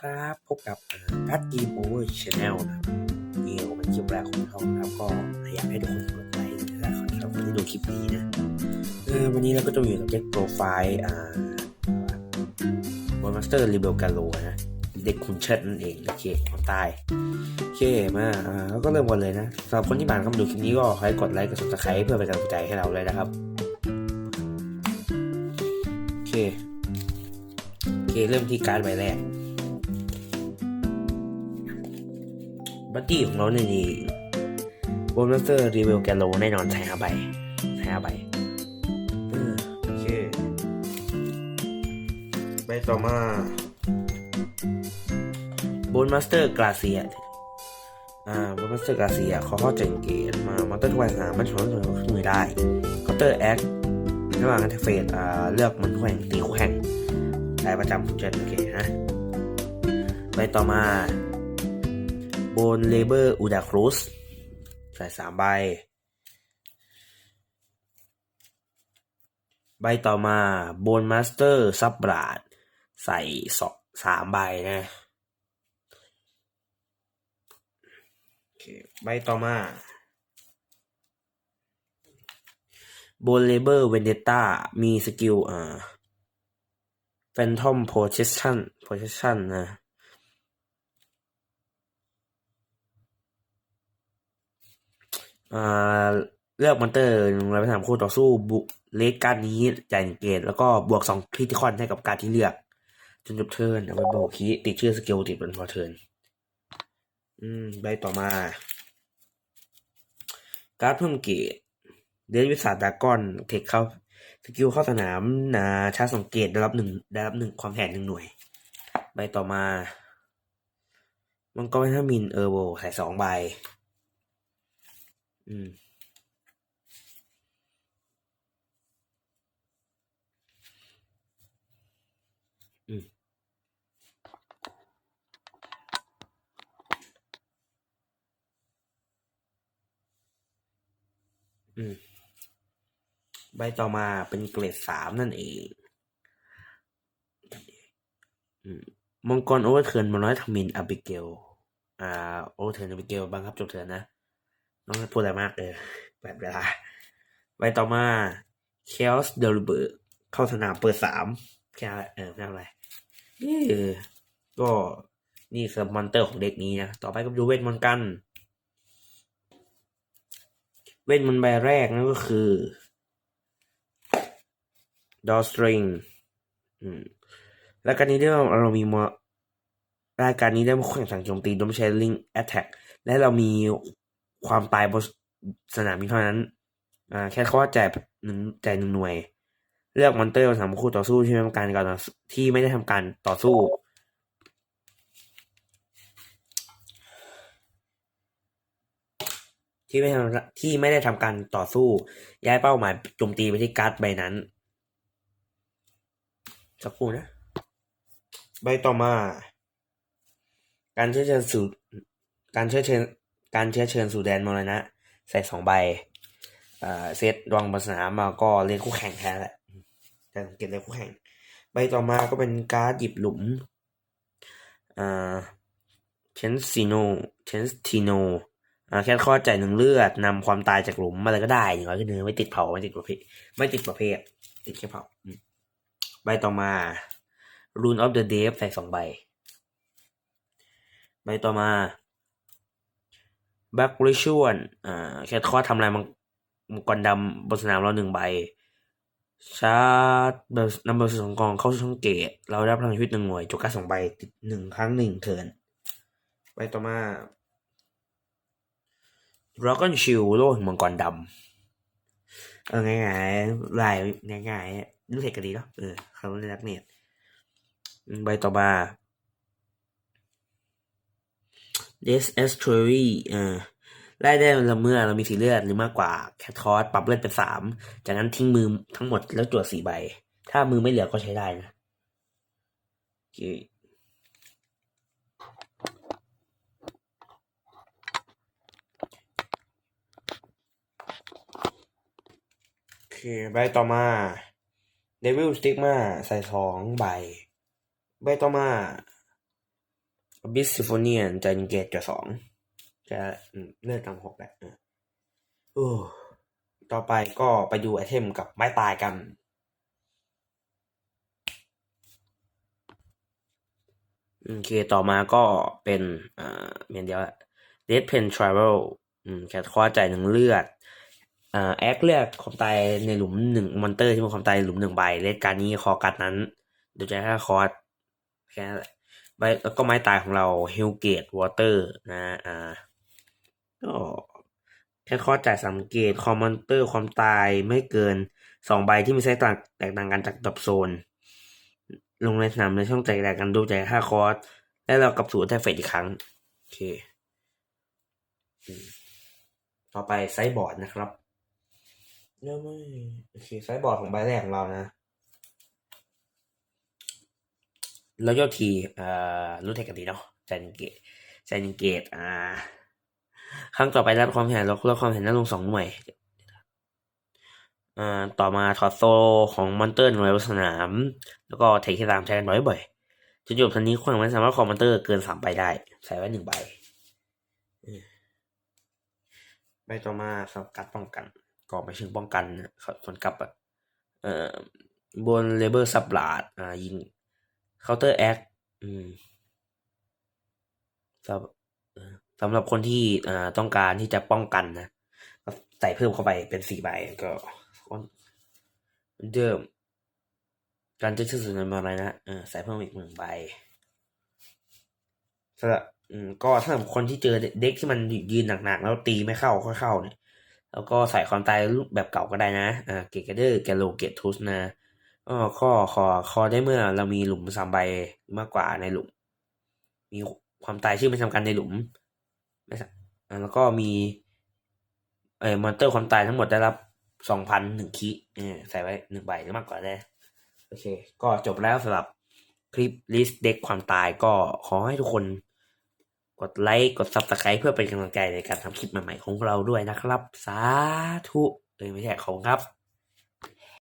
ครับ พบกับกัดกีโอเวอร์ชาแนลนะนี่ก็เป็นคลิปแรกของเรานะครับก็อยากให้ทุกคนกดไลค์และขอสำหรับคนที่ดูคลิปนี้นะวันนี้เราก็จะอยู่กับเด็กโปรไฟล์อ่าบอลมาสเตอร์รีเบลกาโลนะเด็กคุณเชิดนั่นเองโอเคคนใต้โอเคมาอ่าแล้วก็เริ่มกันเลยนะสำหรับคนที่ผ่านเข้ามาดูคลิปนี้ก็ขอให้กดไลค์กดซับสไครต์เพื่อเป็นกำลังใจให้เราเลยนะครับโอเคโอเคเริ่มที่การใบแรก บัตตี้ของเราเนี่ยนี่โบนัสเตอร์รีวิวแกโลแน่นอนใช้ห้าใบใช้ห้าใบเออโอเคใบต่อมาโบนมาสเตอร์กราเซียอ่าโบนมาสเตอร์กราเซียขอเข้าใจเกตมามาเตอร์ทวายสนามมันชนตัวขึ้นมือได้เคาน์เตอร์แอคระหว่างการเฟสอ่าเลือกมันแข่งตีคู่แข่งได้ประจำทุกเจ็ดโอเคฮะใบต่อมา โบนเลเบอร์อูดาครูสใส่สามใบ ใบต่อมาโบนมาสเตอร์ซับบราดใส่สองสามใบนะใบต่อมาโบนเลเบอร์เวนเดต้ามีสกิลอ่าแฟนทอมโพเชชั่นโพเชชั่นนะ อ่า เลือกมอนเตอร์หนึ่งร้อยสามคู่ต่อสู้บุเลกการนี้จ่ายหนึ่งเกตแล้วก็บวกสองคริติคอนให้กับการที่เลือก จนจบเทิร์นเอาไว้บอกคีติดชื่อสกิลติดบนพอเทิร์นอืมใบต่อมา การ์ดเพิ่มเกตเดนวิสาดากอนเทคเข้าสกิลเข้าสนามนาชาร์จสองเกตได้รับหนึ่งได้รับหนึ่งความแข็งหนึ่งหน่วย ใบต่อมา มังกรวิทามินเออร์โบใส่สองใบ อืมอืมอืมใบต่อมาเป็นเกรดสามนั่นเองอืมมังกรโอเวอร์เทิร์นมาน้อยทมินอบิเกล อ่า โอเวอร์เทิร์นอบิเกลบังคับจบเทิร์นนะ น้องพูดอะไรมากเลยแบบเวลาไปต่อมา Chaos d e l i b e r เข้าสนามเปิดสามแค่เออไม่อะไรเออก็นี่คือมอนเตอร์ของเด็กนี้นะ ต่อไปก็ดูเวทมนต์กัน เวทมนต์ใบแรกนั่นก็คือดอสตริงอืมแล้วการนี้ได้เรามีมอรายการนี้ได้มาแข่งขันโจมตีโดยไม่ใช้ลิงแอตแทกและเรามี ความตายบนสนามนี้เท่านั้น อ่า แค่เขาว่าจ่ายหนึ่งจ่ายหนึ่งหน่วย เลือกมอนเตอร์สามคู่ต่อสู้ที่ไม่ทำการการที่ไม่ได้ทำการต่อสู้ ที่ไม่ทำที่ไม่ได้ทำการต่อสู้ ย้ายเป้าหมายโจมตีไปที่การ์ดใบนั้นสักครู่นะ ใบต่อมา การเชื้อเชิญสู่การเชื้อเชิญ การเชื้อเชิญสู่แดนมรณะ ใส่สองใบเซตดวงบนสนามมาก็เล่นคู่แข่งแทนแหละแต่สังเกตเลยคู่แข่ง ใบต่อมาก็เป็นการ์ดหยิบหลุมเชนซิโนเชนติโนแค่ข้อใจหนึ่งเลือดนำความตายจากหลุมอะไรก็ได้อย่างน้อยก็เนื้อไม่ติดเผาไม่ติดประเภทไม่ติดประเภทติดแค่เผาใบต่อมา Rune of the Dead ใส่สองใบ ใบต่อมา Back Ritual อ่าแค่ข้อทำลายมังมังกรดำบนสนามเราหนึ่งใบ ชาร์จนำเบอร์สองกองเข้าช่องเกต เราได้พลังชีวิตหนึ่งหน่วยจกกาสองใบติดหนึ่งครั้งหนึ่งเทินใบต่อมา Dragon Shield โล่หินมังกรดำเออง่ายๆลายง่ายๆรู้เทคกันดีเนาะเออเขาเล่นรียกเน็ตใบต่อมา Death Estuary เออ ไล่ได้ละเมื่อเรามีสีเลือดหรือมากกว่าแคทคอสปรับเลือดเป็นสามจากนั้นทิ้งมือทั้งหมดแล้วจวดสี่ใบ ถ้ามือไม่เหลือก็ใช้ได้นะโอเคโอเคใบต่อมา Devil Stigma ใส่สองใบ ใบต่อมาบิสซิโฟเนียนจะเกตกับสอง จะเลือกตามหกแหละอะโอ้ต่อไปก็ไปดูไอเทมกับไม้ตายกัน โอเค ต่อมาก็เป็นอ่าเมนเดียวแหละเรดเพนทราเวลอืมแคทคอจ่ายหนึ่งเลือดอ่าแอคเลือกความตายในหลุมหนึ่งมอนเตอร์ที่มีความตายหลุมหนึ่งใบเลดการนี้คอการนั้นเดี๋ยวจะให้คอร์สแค่นั้นแหละใบแล้วก็ไม้ตายของเราเฮลเกตวอเตอร์นะอ่า แค่คอจ่ายสามเกตคอมมอนเตอร์ความตายไม่เกินสองใบที่มีไซส์ต่างแตกต่างกันจากดับโซน ลงในสนามในช่องแตกต่างกันดูจากค่าคอร์สและเรากลับสู่แทฟเฟตอีกครั้ง โอเค ต่อไปไซส์บอร์ดนะครับเริ่มไม่โอเคไซส์บอร์ดของใบแรกของเรานะแล้วยอดทีอ่อรู้เทคกันดีเนาะใจนเกตใจนเกตอ่า ครั้งต่อไปรับความเห็นลดลดความเห็นนั้ลงสองหน่วยอ่าต่อมาถอดโซของมอนเตอร์หน่วยสนาม แล้วก็เทคที่ตามใช้กันบ่อยๆจุดจบทันนี้คนไม่สามารถคอมมอนเตอร์เกินสามใบได้ ใส่ไว้หนึ่งใบอืมใบต่อมาสำหรับการป้องกันก็ไม่เชิงป้องกันส่วนกลับอะเอ่อบนเลเบอร์ซับหลาดอ่ายิงเคาน์เตอร์แอคอืมสับ สำหรับคนที่อ่าต้องการที่จะป้องกันนะใส่เพิ่มเข้าไปเป็นสี่ใบก็เหมือนเดิม การจะชื่อสุดในอะไรนะอใส่เพิ่มอีกหนึ่งใบสำหรับอืมก็ถ้าสำหรับคนที่เจอเด็กที่มันยืนหนักๆแล้วตีไม่เข้าก็เข้าเนี่ย แล้วก็ใส่ความตายรูปแบบเก่าก็ได้นะอ่าเกตกเดอร์แกโลเกตทุสนะก็ข้อคอคอได้เมื่อเรามีหลุมสามใบมากกว่าในหลุม มีความตายชื่อไม่ทำกันในหลุม แล้วก็มีเอ่อมอนเตอร์ความตายทั้งหมดได้รับสองพันหนึ่งคิเออใส่ไว้หนึ่งใบหรือมากกว่าได้โอเค ก็จบแล้วสำหรับคลิปลิสต์เด็กความตายก็ขอให้ทุกคนกดไลค์กดซับสไคร b ์เพื่อเป็นกำลังใจในการทำคลิปใหม่ๆของเราด้วยนะครับ สาธุเอ้ยไม่ใช่ของครับ